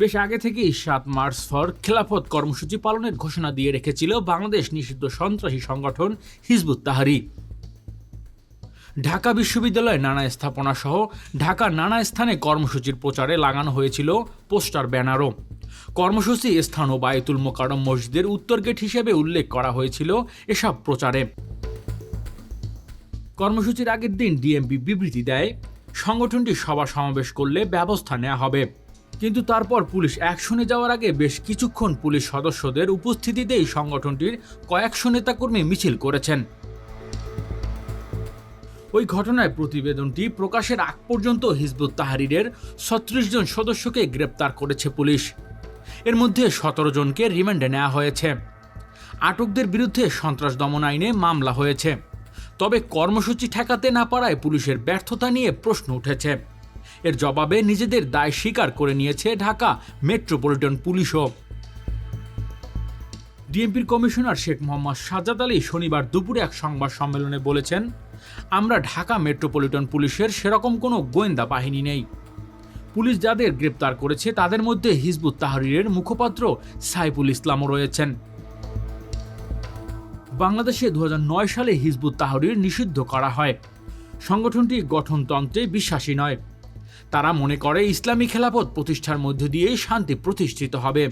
বেশ আগে থেকেই সাত মার্চ ফর খেলাফত কর্মসূচি পালনের ঘোষণা দিয়ে রেখেছিল বাংলাদেশ নিষিদ্ধ সন্ত্রাসী সংগঠন হিজবুত তাহারি। ঢাকা বিশ্ববিদ্যালয়ে নানা স্থাপনা সহ ঢাকার নানা স্থানে কর্মসূচির প্রচারে লাগানো হয়েছিল পোস্টার ব্যানারও। কর্মসূচি স্থান ও বায়তুল মোকারম মসজিদের উত্তর গেট হিসেবে উল্লেখ করা হয়েছিল এসব প্রচারে। কর্মসূচির আগের দিন ডিএমপি বিবৃতি দেয়, সংগঠনটি সভা সমাবেশ করলে ব্যবস্থা নেওয়া হবে। কিন্তু তারপর পুলিশ অ্যাকশনে যাওয়ার আগে বেশ কিছুক্ষণ পুলিশ সদস্যদের উপস্থিতিতেই সংগঠনটির কয়েকশো নেতাকর্মী মিছিল করেছেন। ওই ঘটনায় প্রতিবেদনটি প্রকাশের আগ পর্যন্ত হিজবুত তাহারিরের ছত্রিশ জন সদস্যকে গ্রেপ্তার করেছে পুলিশ। এর মধ্যে সতেরো জনকে রিমান্ডে নেওয়া হয়েছে। আটকদের বিরুদ্ধে সন্ত্রাস দমন আইনে মামলা হয়েছে। তবে কর্মসূচি ঠেকাতে না পারায় পুলিশের ব্যর্থতা নিয়ে প্রশ্ন উঠেছে। এর জবাবে নিজেদের দায় স্বীকার করে নিয়েছে ঢাকা মেট্রোপলিটন পুলিশও। ডিএমপির কমিশনার শেখ মোহাম্মদ সাজ্জাদ আলী শনিবার দুপুরে এক সংবাদ সম্মেলনে বলেছেন, আমরা ঢাকা মেট্রোপলিটন পুলিশের সেরকম কোনো গোয়েন্দা বাহিনী নেই। পুলিশ যাদের গ্রেপ্তার করেছে তাদের মধ্যে হিজবুত তাহরিরের মুখপাত্র সাইফুল ইসলামও রয়েছেন। বাংলাদেশে দু হাজার নয় সালে হিজবুত তাহরির নিষিদ্ধ করা হয়। সংগঠনটি গঠনতন্ত্রে বিশ্বাসী নয়। তারা মনে করে ইসলামী খেলাফত প্রতিষ্ঠার মধ্য দিয়েই শান্তি প্রতিষ্ঠিত হবে।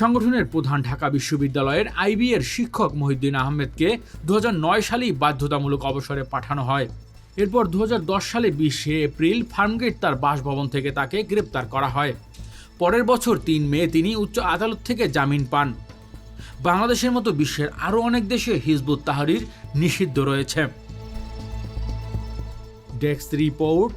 সংগঠনের প্রধান ঢাকা বিশ্ববিদ্যালয়ের আইবি এর শিক্ষক মহিউদ্দিন আহমেদকে দু হাজার নয় সালেই বাধ্যতামূলক অবসরে পাঠানো হয়। এরপর দু হাজার দশ সালে বিশে এপ্রিল ফার্মগেট তার বাসভবন থেকে তাকে গ্রেপ্তার করা হয়। পরের বছর তিন মে তিনি উচ্চ আদালত থেকে জামিন পান। বাংলাদেশের মতো বিশ্বের আরও অনেক দেশে হিজবুত তাহরির নিষিদ্ধ রয়েছে। Desk report